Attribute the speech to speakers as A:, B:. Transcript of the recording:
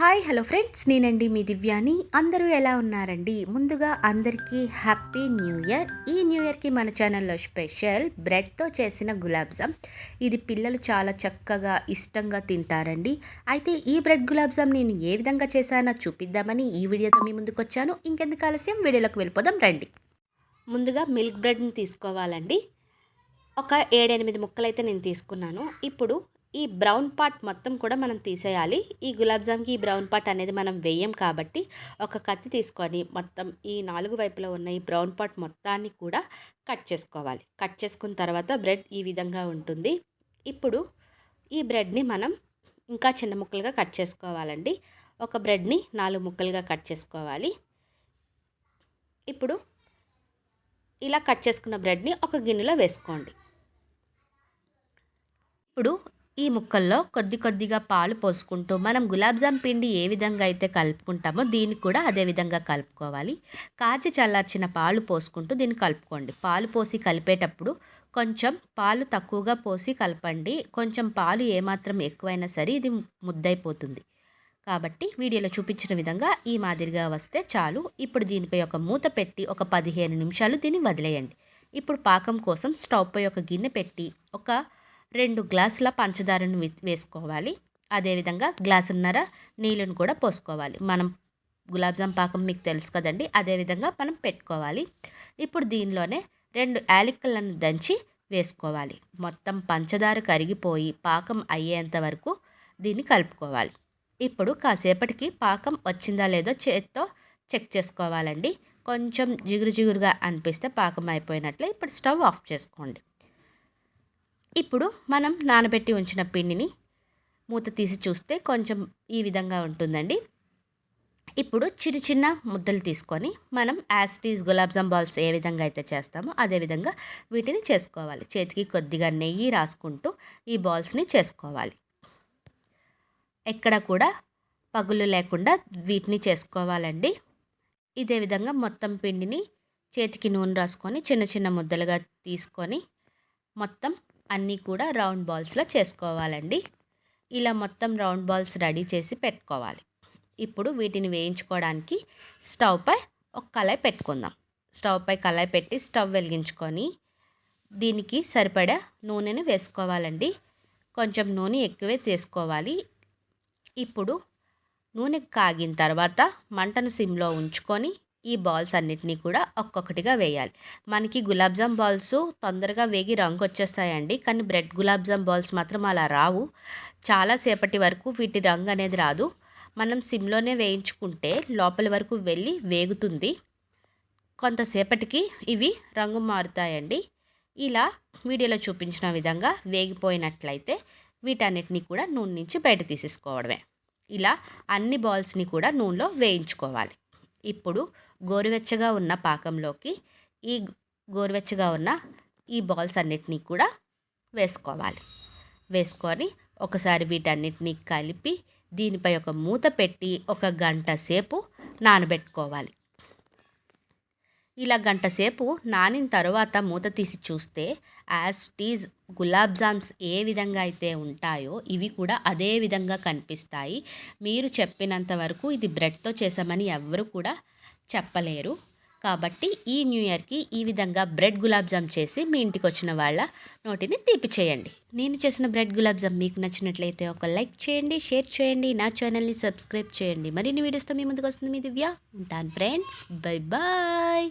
A: Hi hello friends నేనండి మీ దివ్యాని. అందరూ ఎలా ఉన్నారండి? ముందుగా అందరికీ హ్యాపీ న్యూ ఇయర్ ఈ న్యూ ఇయర్కి మన ఛానల్లో స్పెషల్ బ్రెడ్తో చేసిన గులాబ్ జామ్ ఇది పిల్లలు చాలా చక్కగా ఇష్టంగా తింటారండి. అయితే ఈ బ్రెడ్ గులాబ్ జామ్ నేను ఏ విధంగా చేశానో చూపిద్దామని ఈ వీడియోతో మీ ముందుకు వచ్చాను ఇంకెందుకు ఆలస్యం? వీడియోలోకి వెళ్ళిపోదాం రండి. ముందుగా మిల్క్ బ్రెడ్ని తీసుకోవాలండి. ఒక ఏడెనిమిది ముక్కలైతే నేను తీసుకున్నాను. ఇప్పుడు ఈ బ్రౌన్ పార్ట్ మొత్తం కూడా మనం తీసేయాలి. ఈ గులాబ్ జామ్కి ఈ బ్రౌన్ పార్ట్ అనేది మనం వేయం కాబట్టి ఒక కత్తి తీసుకొని మొత్తం ఈ నాలుగు వైపులో ఉన్న ఈ బ్రౌన్ పార్ట్ మొత్తాన్ని కూడా కట్ చేసుకోవాలి. కట్ చేసుకున్న తర్వాత బ్రెడ్ ఈ విధంగా ఉంటుంది. ఇప్పుడు ఈ బ్రెడ్ని మనం ఇంకా చిన్న ముక్కలుగా కట్ చేసుకోవాలండి. ఒక బ్రెడ్ని నాలుగు ముక్కలుగా కట్ చేసుకోవాలి. ఇప్పుడు ఇలా కట్ చేసుకున్న బ్రెడ్ని ఒక గిన్నెలో వేసుకోండి. ఇప్పుడు ఈ ముక్కల్లో కొద్ది కొద్దిగా పాలు పోసుకుంటూ మనం గులాబ్జామ్ పిండి ఏ విధంగా అయితే కలుపుకుంటామో దీన్ని కూడా అదే విధంగా కలుపుకోవాలి. కాచి చల్లార్చిన పాలు పోసుకుంటూ దీన్ని కలుపుకోండి. పాలు పోసి కలిపేటప్పుడు కొంచెం పాలు తక్కువగా పోసి కలపండి. కొంచెం పాలు ఏమాత్రం ఎక్కువైనా సరే ఇది ముద్దైపోతుంది కాబట్టి వీడియోలో చూపించిన విధంగా ఈ మాదిరిగా వస్తే చాలు. ఇప్పుడు దీనిపై ఒక మూత పెట్టి ఒక పదిహేను నిమిషాలు దీన్ని వదిలేయండి. ఇప్పుడు పాకం కోసం స్టవ్ పై ఒక గిన్నె పెట్టి ఒక రెండు గ్లాసుల పంచదారను వేసుకోవాలి. అదేవిధంగా గ్లాసున్నర నీళ్ళను కూడా పోసుకోవాలి. మనం గులాబ్జామ్ పాకం మీకు తెలుసు కదండి. అదేవిధంగా మనం పెట్టుకోవాలి. ఇప్పుడు దీనిలోనే రెండు యాలక్కలను దంచి వేసుకోవాలి. మొత్తం పంచదార కరిగిపోయి పాకం అయ్యేంత వరకు దీన్ని కలుపుకోవాలి. ఇప్పుడు కాసేపటికి పాకం వచ్చిందా లేదో చేత్తో చెక్ చేసుకోవాలండి. కొంచెం జిగురు జిగురుగా అనిపిస్తే పాకం అయిపోయినట్లే. ఇప్పుడు స్టవ్ ఆఫ్ చేసుకోండి. ఇప్పుడు మనం నానబెట్టి ఉంచిన పిండిని మూత తీసి చూస్తే కొంచెం ఈ విధంగా ఉంటుందండి. ఇప్పుడు చిన్న చిన్న ముద్దలు తీసుకొని మనం యాస్టీస్ గులాబ్జామ్ బాల్స్ ఏ విధంగా అయితే చేస్తామో అదే విధంగా వీటిని చేసుకోవాలి. చేతికి కొద్దిగా నెయ్యి రాసుకుంటూ ఈ బాల్స్ని చేసుకోవాలి. ఎక్కడ కూడా పగులు లేకుండా వీటిని చేసుకోవాలండి. ఇదే విధంగా మొత్తం పిండిని చేతికి నూనె రాసుకొని చిన్న చిన్న ముద్దలుగా తీసుకొని మొత్తం అన్నీ కూడా రౌండ్ బాల్స్లో చేసుకోవాలండి. ఇలా మొత్తం రౌండ్ బాల్స్ రెడీ చేసి పెట్టుకోవాలి. ఇప్పుడు వీటిని వేయించుకోవడానికి స్టవ్పై ఒక కళాయి పెట్టుకుందాం. స్టవ్ పై కళాయి పెట్టి స్టవ్ వెలిగించుకొని దీనికి సరిపడా నూనెని వేసుకోవాలండి. కొంచెం నూనె ఎక్కువే తీసుకోవాలి. ఇప్పుడు నూనె కాగిన తర్వాత మంటను సిమ్లో ఉంచుకొని ఈ బాల్స్ అన్నిటినీ కూడా ఒక్కొక్కటిగా వేయాలి. మనకి గులాబ్జామ్ బాల్స్ తొందరగా వేగి రంగు వచ్చేస్తాయండి. కానీ బ్రెడ్ గులాబ్జామ్ బాల్స్ మాత్రం అలా రావు. చాలాసేపటి వరకు వీటి రంగు అనేది రాదు. మనం సిమ్లోనే వేయించుకుంటే లోపల వరకు వెళ్ళి వేగుతుంది. కొంతసేపటికి ఇవి రంగు మారుతాయండి. ఇలా వీడియోలో చూపించిన విధంగా వేగిపోయినట్లయితే వీటన్నిటిని కూడా నూనె నుంచి బయట తీసేసుకోవడమే. ఇలా అన్ని బాల్స్ని కూడా నూనెలో వేయించుకోవాలి. ఇప్పుడు గోరువెచ్చగా ఉన్న పాకంలోకి ఈ గోరువెచ్చగా ఉన్న ఈ బాల్స్ అన్నిటినీ కూడా వేసుకోవాలి. వేసుకొని ఒకసారి వీటన్నిటిని కలిపి దీనిపై ఒక మూత పెట్టి ఒక గంట సేపు నానబెట్టుకోవాలి. ఇలా గంటసేపు నానిన తర్వాత మూత తీసి చూస్తే as it is gulab jams ఏ విధంగా అయితే ఉంటాయో ఇవి కూడా అదే విధంగా కనిపిస్తాయి. మీరు చెప్పినంత వరకు ఇది బ్రెడ్తో చేసామని ఎవరు కూడా చెప్పలేరు. కాబట్టి ఈ న్యూ ఇయర్కి ఈ విధంగా బ్రెడ్ గులాబ్ జామ్ చేసి మీ ఇంటికి వచ్చిన వాళ్ళ నోటిని తీపి చేయండి. నేను చేసిన బ్రెడ్ గులాబ్ జామ్ మీకు నచ్చినట్లయితే ఒక లైక్ చేయండి షేర్ చేయండి నా ఛానల్ని సబ్స్క్రైబ్ చేయండి. మరిన్ని వీడియోస్తో మీ ముందుకు వస్తుంది మీ దివ్య. ఉంటాను ఫ్రెండ్స్ బై బాయ్